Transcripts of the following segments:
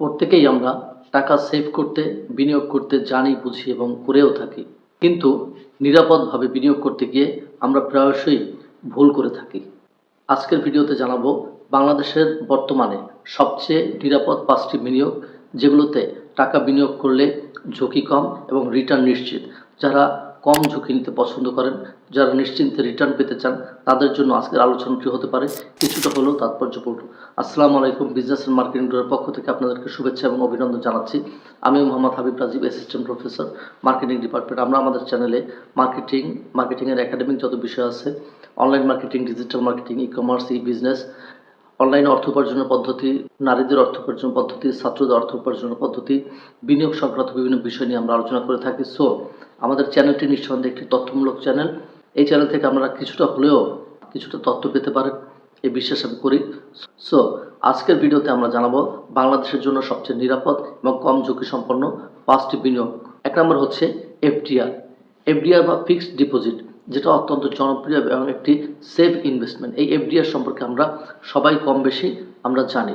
প্রত্যেকেই আমরা টাকা সেভ করতে, বিনিয়োগ করতে জানি, বুঝি এবং করেও থাকি। কিন্তু নিরাপদভাবে বিনিয়োগ করতে গিয়ে আমরা প্রায়শই ভুল করে থাকি। আজকের ভিডিওতে জানাব বাংলাদেশের বর্তমানে সবচেয়ে নিরাপদ পাঁচটি বিনিয়োগ, যেগুলোতে টাকা বিনিয়োগ করলে ঝুঁকি কম এবং রিটার্ন নিশ্চিত। যারা কম ঝুঁকি নিতে পছন্দ করেন। যারা নিশ্চিন্তে রিটার্ন পেতে চান, তাদের জন্য আজকের আলোচনাটি হতে পারে। কিছুটা হলেও তাৎপর্যপূর্ণ। আসসালামু আলাইকুম বিজনেস অ্যান্ড মার্কেটিং গ্রুপের পক্ষ থেকে আপনাদেরকে শুভেচ্ছা এবং অভিনন্দন জানাচ্ছি। আমি Mohammad Habib Rajib assistant professor marketing department আমরা আমাদের চ্যানেলে মার্কেটিং মার্কেটিংয়ের একাডেমিক যত বিষয় আছে online marketing digital marketing e commerce e business অনলাইনে অর্থ উপার্জনের পদ্ধতি, নারীদের অর্থ উপার্জন পদ্ধতি, ছাত্রদের অর্থ উপার্জনের পদ্ধতি, বিনিয়োগ সংক্রান্ত বিভিন্ন বিষয় নিয়ে আমরা আলোচনা করে থাকি। সো আমাদের চ্যানেলটি নিঃসন্দেহে একটি তথ্যমূলক চ্যানেল। এই চ্যানেল থেকে আপনারা কিছুটা হলেও কিছুটা তথ্য পেতে পারেন। এই বিশ্বাস আমি করি। সো আজকের ভিডিওতে আমরা জানাব বাংলাদেশের জন্য সবচেয়ে নিরাপদ এবং কম ঝুঁকি সম্পন্ন পাঁচটি বিনিয়োগ। এক নম্বর হচ্ছে এফডিআর। এফডিআর বা ফিক্সড ডিপোজিট। যেটা অত্যন্ত জনপ্রিয় এবং একটি সেফ ইনভেস্টমেন্ট। এই এফডিআর সম্পর্কে আমরা সবাই কম বেশি আমরা জানি।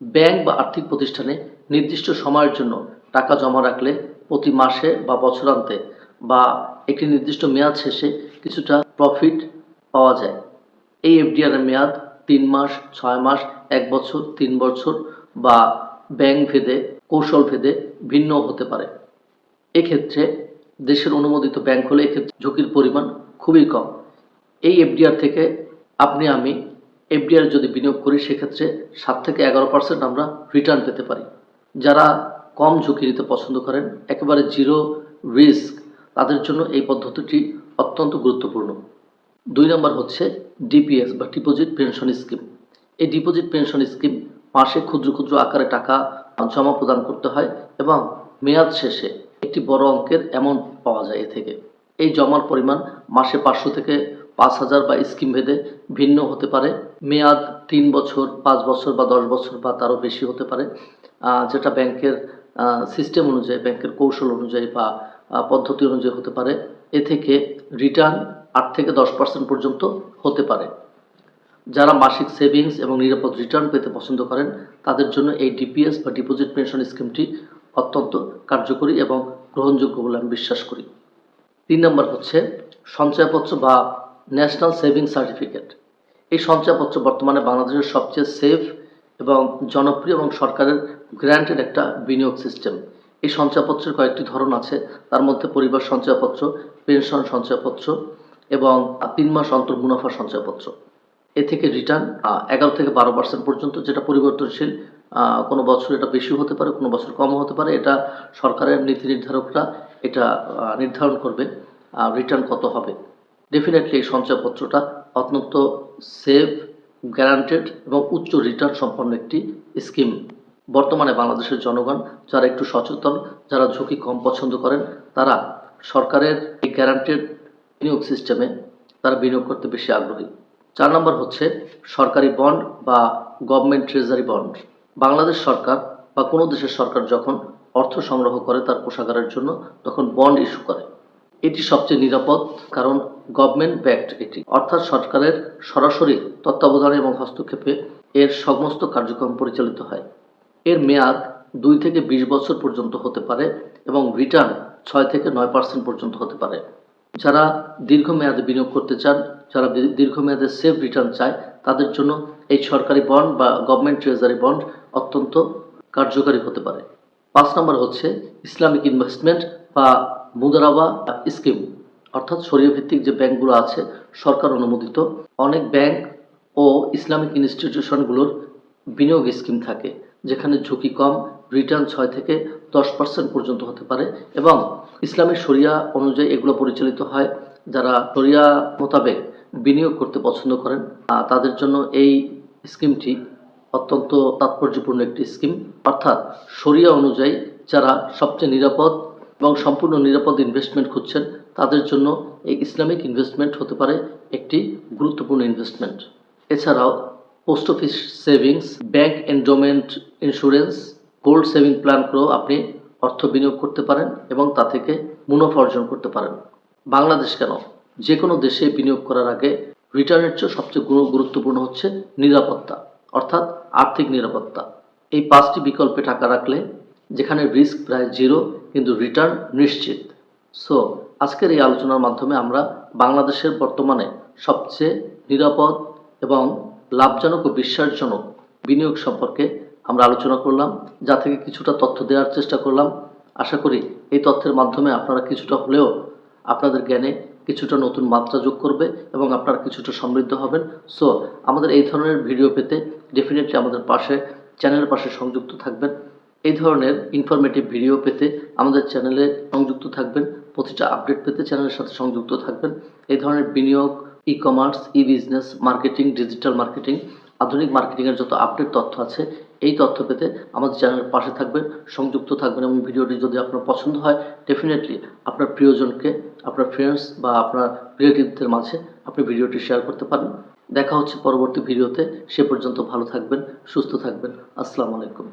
ব্যাংক বা আর্থিক প্রতিষ্ঠানে নির্দিষ্ট সময়ের জন্য টাকা জমা রাখলে প্রতি মাসে বা বছরান্তে বা একটি নির্দিষ্ট মেয়াদ শেষে কিছুটা প্রফিট পাওয়া যায়। এই এফডিআর এর মেয়াদ তিন মাস, ছয় মাস, এক বছর, তিন বছর বা ব্যাংক ভেদে, কৌশল ভেদে ভিন্ন হতে পারে। এক্ষেত্রে দেশের অনুমোদিত ব্যাংক হলে এক্ষেত্রে ঝুঁকির পরিমাণ খুবই কম। এই এফডিআর থেকে আপনি, আমি এফডিআর যদি বিনিয়োগ করি, সেক্ষেত্রে সাত থেকে এগারো পার্সেন্ট আমরা রিটার্ন পেতে পারি। যারা কম ঝুঁকি নিতে পছন্দ করেন, একেবারে জিরো রিস্ক তাদের জন্য এই পদ্ধতিটি অত্যন্ত গুরুত্বপূর্ণ। দুই নম্বর হচ্ছে ডিপিএস বা ডিপোজিট পেনশন স্কিম এই ডিপোজিট পেনশন স্কিম মাসে ক্ষুদ্র ক্ষুদ্র আকারে টাকা জমা প্রদান করতে হয় এবং মেয়াদ শেষে একটি বড় অঙ্কের অ্যামাউন্ট পাওয়া যায় এ থেকে। এই জমার পরিমাণ মাসে পাঁচশো থেকে পাঁচ হাজার বা স্কিম ভেদে ভিন্ন হতে পারে। মেয়াদ তিন বছর, পাঁচ বছর বা দশ বছর বা তারও বেশি হতে পারে। যেটা ব্যাংকের সিস্টেম অনুযায়ী, ব্যাংকের কৌশল অনুযায়ী বা পদ্ধতি অনুযায়ী হতে পারে। এ থেকে রিটার্ন আট থেকে দশ পার্সেন্ট পর্যন্ত হতে পারে। যারা মাসিক সেভিংস এবং নিরাপদ রিটার্ন পেতে পছন্দ করেন, তাদের জন্য এই ডিপিএস বা ডিপোজিট পেনশন স্কিমটি অত্যন্ত কার্যকরী এবং গ্রহণযোগ্য বলে আমি বিশ্বাস করি। তিন নম্বর হচ্ছে সঞ্চয়পত্র বা ন্যাশনাল সেভিং সার্টিফিকেট। এই সঞ্চয়পত্র বর্তমানে বাংলাদেশের সবচেয়ে সেফ এবং জনপ্রিয় এবং সরকারের গ্র্যান্টেড একটা বিনিয়োগ সিস্টেম। এই সঞ্চয়পত্রের কয়েকটি ধরন আছে। তার মধ্যে পরিবার সঞ্চয়পত্র, পেনশন সঞ্চয়পত্র এবং তিন মাস অন্তর মুনাফা সঞ্চয়পত্র। এ থেকে রিটার্ন এগারো থেকে বারো পার্সেন্ট পর্যন্ত যেটা পরিবর্তনশীল কোনো বছর এটা বেশি হতে পারে, কোনো বছর কম হতে পারে। এটা সরকারের নীতি নির্ধারকরা এটা নির্ধারণ করবে রিটার্ন কত হবে। ডেফিনেটলি এই সঞ্চয়পত্রটা অত্যন্ত সেফ গ্যারান্টেড এবং উচ্চ রিটার্ন সম্পন্ন একটি স্কিম বর্তমানে বাংলাদেশের জনগণ যারা একটু সচেতন, যারা ঝুঁকি কম পছন্দ করেন, তারা সরকারের এই গ্যারান্টেড বিনিয়োগ সিস্টেমে তারা বিনিয়োগ করতে বেশি আগ্রহী। চার নম্বর হচ্ছে সরকারি বন্ড বা গভর্নমেন্ট ট্রেজারি বন্ড বাংলাদেশ সরকার বা কোনো দেশের সরকার যখন অর্থ সংগ্রহ করে তার কোষাগারের জন্য, তখন বন্ড ইস্যু করে। এটি সবচেয়ে নিরাপদ কারণ গভর্নমেন্ট ব্যাকড এটি। অর্থাৎ সরকারের সরাসরি তত্ত্বাবধানে এবং হস্তক্ষেপে এর সমস্ত কার্যক্রম পরিচালিত হয়। এর মেয়াদ দুই থেকে বিশ বছর পর্যন্ত হতে পারে এবং রিটার্ন ছয় থেকে নয় পার্সেন্ট পর্যন্ত হতে পারে। যারা দীর্ঘমেয়াদে বিনিয়োগ করতে চান, যারা দীর্ঘমেয়াদে সেফ রিটার্ন চায়, তাদের জন্য এই সরকারি বন্ড বা গভর্নমেন্ট ট্রেজারি বন্ড অত্যন্ত কার্যকারী হতে পারে। পাঁচ নম্বর হচ্ছে ইসলামিক ইনভেস্টমেন্ট বা মুদারাবা স্কিম। অর্থাৎ শরীয় ভিত্তিক যে ব্যাংকগুলো আছে, সরকার অনুমোদিত, অনেক ব্যাংক ও ইসলামিক ইনস্টিটিউশনগুলোর বিনিয়োগ স্কিম থাকে, যেখানে ঝুঁকি কম রিটার্ন ছয় থেকে দশ পার্সেন্ট পর্যন্ত হতে পারে এবং ইসলামের শরিয়া অনুযায়ী এগুলো পরিচালিত হয় যারা শরিয়া মোতাবেক বিনিয়োগ করতে পছন্দ করেন। তাদের জন্য এই স্কিমটি অত্যন্ত তাৎপর্যপূর্ণ একটি স্কিম। অর্থাৎ শরিয়া অনুযায়ী যারা সবচেয়ে নিরাপদ এবং সম্পূর্ণ নিরাপদ ইনভেস্টমেন্ট খুঁজছেন, তাদের জন্য এই ইসলামিক ইনভেস্টমেন্ট হতে পারে একটি গুরুত্বপূর্ণ ইনভেস্টমেন্ট এছাড়াও post office savings, bank endowment insurance gold saving plan করেও আপনি অর্থ বিনিয়োগ করতে পারেন এবং তা থেকে মুনাফা অর্জন করতে পারেন। বাংলাদেশ কেন? যে কোনো দেশে বিনিয়োগ করার আগে রিটার্নের চেয়ে সবচেয়ে গুরু- গুরুত্বপূর্ণ হচ্ছে নিরাপত্তা, অর্থাৎ আর্থিক নিরাপত্তা। এই পাঁচটি বিকল্পে টাকা রাখলে যেখানে রিস্ক প্রায় জিরো, কিন্তু রিটার্ন নিশ্চিত। সো, আজকের এই আলোচনার মাধ্যমে আমরা বাংলাদেশের বর্তমানে সবচেয়ে নিরাপদ এবং লাভজনক ও বিশ্বাসজনক বিনিয়োগ সম্পর্কে আমরা আলোচনা করলাম, যা থেকে কিছুটা তথ্য দেওয়ার চেষ্টা করলাম। আশা করি এই তথ্যের মাধ্যমে আপনারা কিছুটা হলেও আপনাদের জ্ঞানে কিছুটা নতুন মাত্রা যোগ করবে এবং আপনারা কিছুটা সমৃদ্ধ হবেন। সো আমাদের এই ধরনের ভিডিও পেতে ডেফিনেটলি আমাদের পাশে চ্যানেলের পাশে সংযুক্ত থাকবেন। এই ধরনের ইনফরমেটিভ ভিডিও পেতে আমাদের চ্যানেলে সংযুক্ত থাকবেন। প্রতিটা আপডেট পেতে চ্যানেলের সাথে সংযুক্ত থাকবেন। এই ধরনের বিনিয়োগ e commerce e business marketing digital marketing আধুনিক মার্কেটিংয়ের যত আপডেট তথ্য আছে, এই তথ্য পেতে আমাদের চ্যানেলের পাশে থাকবেন, সংযুক্ত থাকবেন এবং ভিডিওটি যদি আপনার পছন্দ হয় ডেফিনেটলি আপনার প্রিয়জনকে আপনার ফ্রেন্ডস বা আপনার রিলেটিভদের মাঝে আপনি ভিডিওটি শেয়ার করতে পারেন। দেখা হচ্ছে পরবর্তী ভিডিওতে। সে পর্যন্ত ভালো থাকবেন, সুস্থ থাকবেন। আসসালামু আলাইকুম।